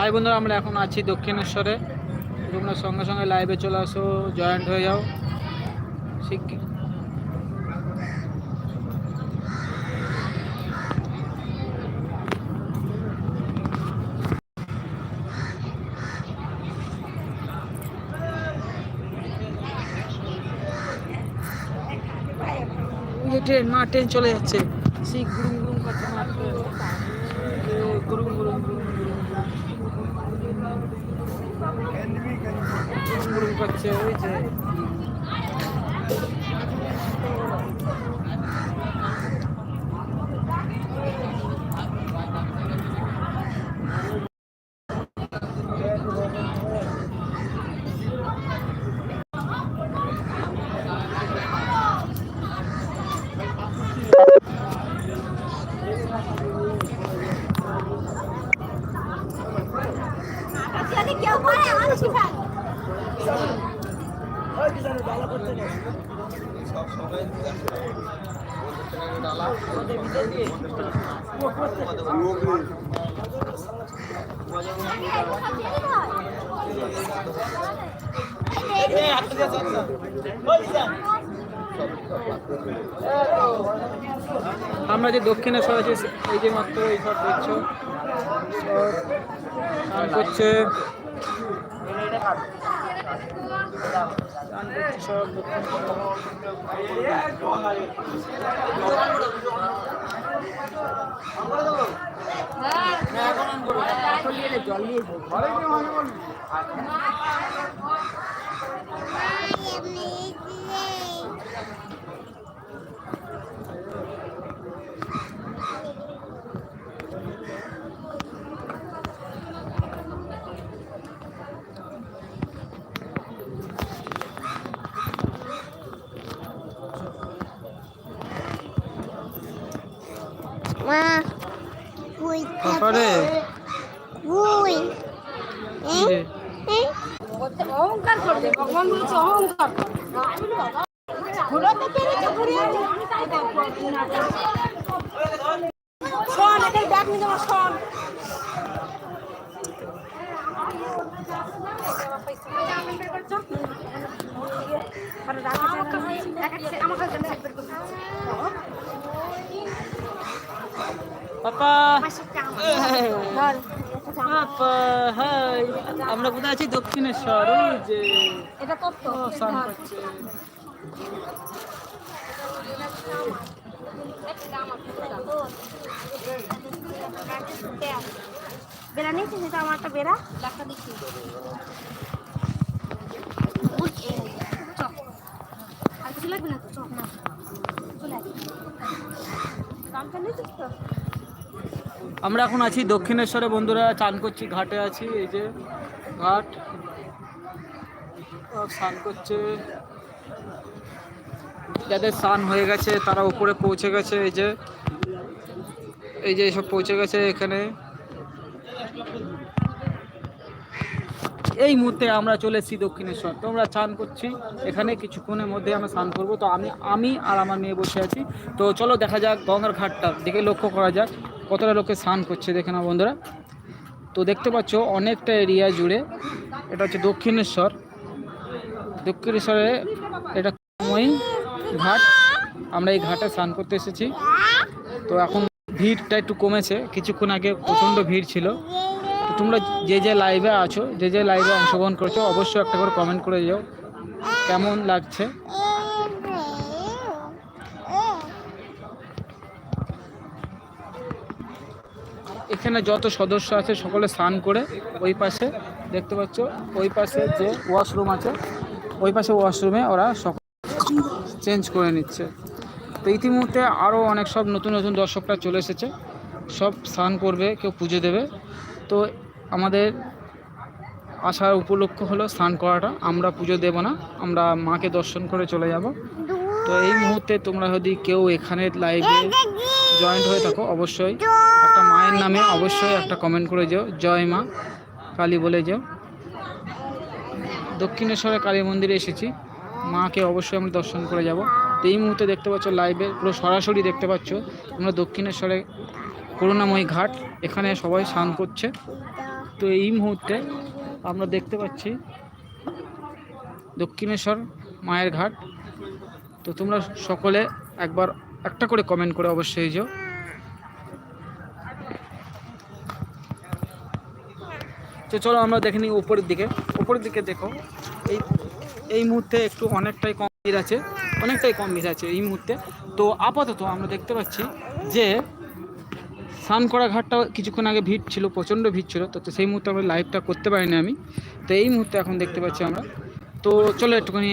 High বন্ধুরা, আমরা এখন আছি দক্ষিণেশ্বরে। তোমরা সঙ্গে সঙ্গে লাইভে চলে আসো জয়েন্ট হয়ে যাও। শিখ ট্রেন মা ট্রেন চলে যাচ্ছে। সেই গুরুম করছে ওই যে। যদি কেউ করে শিখায় আমরা যে দক্ষিণেশ্বর আছি এই যে মাত্র এই সব দেখছ। সব স্নান নিয়ে স্নান করছে সব দক্ষিণেশ্বর। মা কুই তারপরে কুই কি রে? অহংকার করবে ভগবান বলেছে অহংকার। ঘুরাতে পেরেছে ঘুরিয়ে শোন এদের ব্যাগ নিয়ে যাব শোন। পাপা। Papa hi. আমরা কোথায় আছি? দক্ষিণেশ্বর ওই যে। এটা তোর স্নান করছে। বেড়া নিয়েছিস সেটা আমার একটা বেড়া? ডাক্তার আর কিছু লাগবে না তো? চল। না চলে আয়। দামটা নিয়েছিস তো? আমরা এখন আছি দক্ষিণেশ্বরে, বন্ধুরা, চান করছি, ঘাটে আছি, এই যে ঘাট। স্নান করছে। যাদের স্নান হয়ে গেছে, তারা উপরে পৌঁছে গেছে, এই যে। এই যে সব পৌঁছে গেছে এখানে। এই মুহূর্তে আমরা চলে এসেছি দক্ষিণেশ্বর। তো আমরা স্নান করছি, এখানে কিছুক্ষণের মধ্যে আমরা স্নান করব। তো আমি আমি আর আমার মেয়ে বসে আছি। তো চলো দেখা যাক গঙ্গার ঘাটটা, দিকে লক্ষ্য করা যাক। কতটা লোকে স্নান করছে দেখে না বন্ধুরা। তো দেখতে পাচ্ছ অনেকটা এরিয়া জুড়ে এটা হচ্ছে দক্ষিণেশ্বর। দক্ষিণেশ্বরে এটা মই ঘাট। আমরা এই ঘাটে স্নান করতে এসেছি। তো এখন ভিড়টা একটু কমেছে। কিছুক্ষণ আগে প্রচণ্ড ভিড় ছিল। তো তোমরা যে যে লাইভে আছো, যে যে লাইভে অংশগ্রহণ করেছ, অবশ্যই একটা করে কমেন্ট করে যাও কেমন লাগছে? এখানে যত সদস্য আছে সকলে স্নান করে ওই পাশে দেখতে পাচ্ছ, ওই পাশে যে ওয়াশরুম আছে, ওই পাশে ওয়াশরুমে ওরা সকল চেঞ্জ করে নিচ্ছে। তো ইতিমধ্যে আরও অনেক সব নতুন নতুন দর্শকরা চলে এসেছে। সব স্নান করবে, কেউ পুজো দেবে। তো আমাদের আসার উপলক্ষ হলো স্নান করাটা। আমরা পুজো দেব না, আমরা মাকে দর্শন করে চলে যাব। তো এই মুহূর্তে তোমরা যদি কেউ এখানে লাইভে জয়েন্ট হয়ে থাকো, অবশ্যই। একটা মায়ের নামে অবশ্যই একটা কমেন্ট করে যেও, জয় মা, কালী বলে যেও। দক্ষিণেশ্বরে কালী মন্দিরে এসেছি, মাকে অবশ্যই আমরা দর্শন করে যাব। তো এই মুহূর্তে দেখতে পাচ্ছ লাইভে পুরো সরাসরি দেখতে পাচ্ছ তোমরা দক্ষিণেশ্বরে করুণাময়ী ঘাট, এখানে সবাই স্নান করছে। তো এই মুহূর্তে আমরা দেখতে পাচ্ছি দক্ষিণেশ্বর মায়ের ঘাট। তো তোমরা সকলে একবার একটা করে কমেন্ট করে অবশ্যই যাও তো চলো আমরা দেখে নিই উপরের দিকে। উপরের দিকে দেখো, এই এই মুহূর্তে একটু অনেকটাই কম ভিড় আছে, অনেকটাই কম ভিড় আছে এই মুহূর্তে। তো আপাতত আমরা দেখতে পাচ্ছি যে স্নান করা ঘাটটা কিছুক্ষণ আগে ভিড় ছিল, প্রচণ্ড ভিড় ছিল, তো সেই মুহূর্তে আমরা লাইভটা করতে পারিনি আমি। তো এই মুহূর্তে এখন দেখতে পাচ্ছি আমরা। তো চলো একটুখানি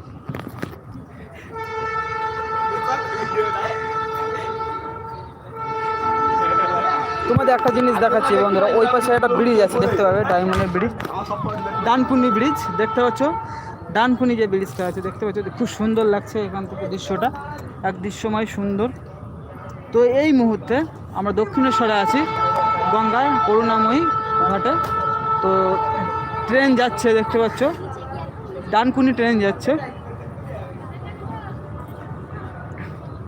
তোমাদের একটা জিনিস দেখাচ্ছি বন্ধুরা, ওই পাশে একটা ব্রিজ আছে, দেখতে পাবে ডায়মন্ডের ব্রিজ। ডানকুনি ব্রিজ, দেখতে পাচ্ছ? ডানকুনি যে ব্রিজটা আছে, দেখতে পাচ্ছ? খুব সুন্দর লাগছে এখান থেকে দৃশ্যটা, এক দৃশ্যময় সুন্দর। তো এই মুহূর্তে আমরা দক্ষিণেশ্বরে আছি গঙ্গায় করুণাময়ী ঘাটে। তো ট্রেন যাচ্ছে, দেখতে পাচ্ছ? ডানকুনি ট্রেন যাচ্ছে।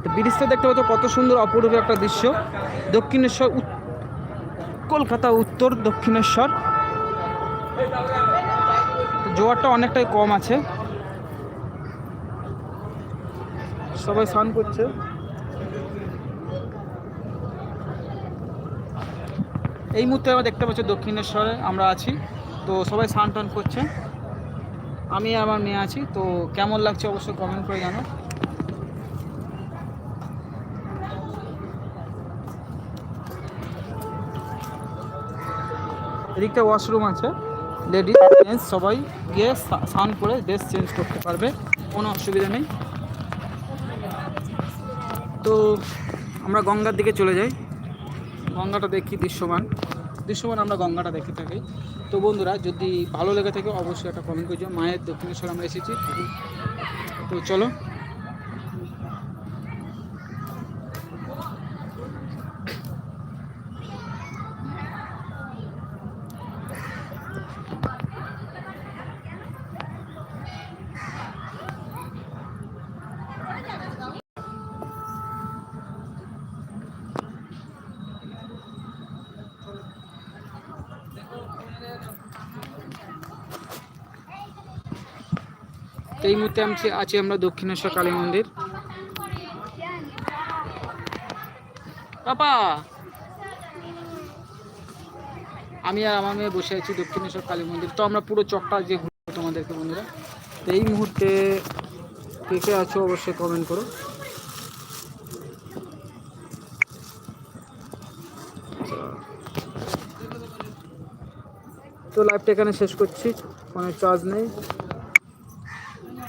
তো ব্রিজটা দেখতে পাচ্ছ, কত সুন্দর, অপরূপ একটা দৃশ্য। দক্ষিণেশ্বর কলকাতা, উত্তর, দক্ষিণেশ্বর। জোয়ারটা অনেকটাই কম আছে। সবাই স্নান করছে। এই মুহূর্তে আমরা দেখতে পাচ্ছি দক্ষিণেশ্বরে আমরা আছি। তো সবাই স্নান টান করছে। আমি আমার মেয়ে আছি। তো কেমন লাগছে অবশ্যই কমেন্ট করে জানো এদিকটা ওয়াশরুম আছে। লেডিস জেন্টস সবাই গিয়ে স্না- স্নান করে ড্রেস চেঞ্জ করতে পারবে, কোনো অসুবিধা নেই। তো আমরা গঙ্গার দিকে চলে যাই। গঙ্গাটা দেখি দৃশ্যমান। দৃশ্যমান আমরা গঙ্গাটা দেখে থাকি। তো বন্ধুরা, যদি ভালো লেগে থাকে, অবশ্যই একটা কমেন্ট করছ মায়ের দক্ষিণেশ্বর আমরা এসেছি। তো চলো। তো এই মুহূর্তে আমি আছি আমরা দক্ষিণেশ্বর কালী মন্দির। পাপা! আমি আর আমার মেয়ে বসে আছি দক্ষিণেশ্বর কালী মন্দির। তো আমরা পুরো চকটা যে ঘুরবো তোমাদেরকে বন্ধুরা, তো এই মুহূর্তে কে আছো অবশ্যই কমেন্ট করো। তো লাইভটা এখানে শেষ করছি ফোনের চার্জ নেই।